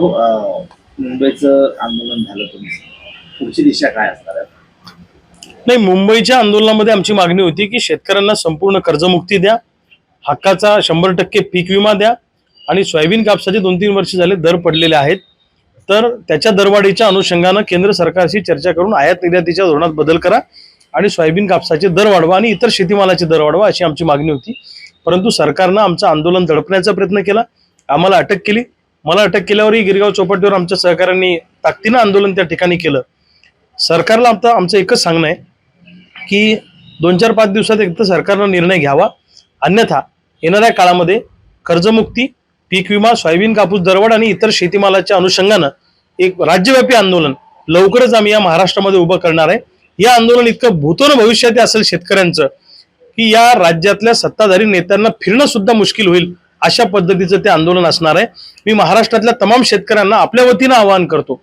हो मुंबईचं आंदोलन झालं तुमचं पुढची दिशा काय असणार आहे? नाही मुंबईच्या आंदोलनामध्ये आमची मागणी होती की शेतकऱ्यांना संपूर्ण कर्जमुक्ती द्या हक्काचा शंभर टक्के पीक विमा द्या आणि सोयाबीन कापसाचे दोन तीन वर्ष झाले दर पडलेले आहेत. तर त्याच्या दरवाढीच्या अनुषंगानं केंद्र सरकारशी चर्चा करून आयात निर्यातीच्या धोरणात बदल करा आणि सोयाबीन कापसाचे दर वाढवा आणि इतर शेतीमालाचे दर वाढवा अशी आमची मागणी होती. परंतु सरकारनं आमचं आंदोलन दडपण्याचा प्रयत्न केला. आम्हाला अटक केली. मला अटक केल्यावरही गिरगाव चौपाटीवर आमच्या सहकाऱ्यांनी ताकदीनं आंदोलन त्या ठिकाणी केलं. सरकारला आमचं आमचं एकच सांगणं आहे की दोन चार पाच दिवसात एकदा सरकारनं निर्णय घ्यावा. अन्यथा येणाऱ्या काळामध्ये कर्जमुक्ती पीक विमा सोयाबीन कापूस दरवाढ आणि इतर शेतीमालाच्या अनुषंगानं एक राज्यव्यापी आंदोलन लवकरच आम्ही या महाराष्ट्रामध्ये उभं करणार आहे. या आंदोलन इतकं भूतोन भविष्यात असेल शेतकऱ्यांचं की या राज्यातल्या सत्ताधारी नेत्यांना फिरणं सुद्धा मुश्किल होईल अशा पद्धतीचं ते आंदोलन असणार आहे. मी महाराष्ट्रातल्या तमाम शेतकऱ्यांना आपल्या वतीनं आवाहन करतो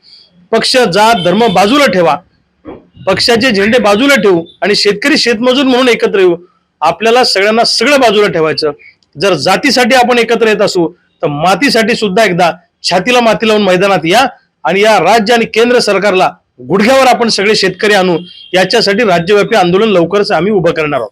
पक्ष जात धर्म बाजूला ठेवा. पक्षाचे झेंडे बाजूला ठेवू आणि शेतकरी शेतमजूर म्हणून एकत्र येऊ. आपल्याला सगळ्यांना सगळं बाजूला ठेवायचं. जर जातीसाठी आपण एकत्र येत असू तर मातीसाठी सुद्धा एकदा छातीला माती लावून मैदानात या आणि या राज्य आणि केंद्र सरकारला गुडघ्यावर आपण सगळे शेतकरी आणू. याच्यासाठी राज्यव्यापी आंदोलन लवकरच आम्ही उभं करणार आहोत.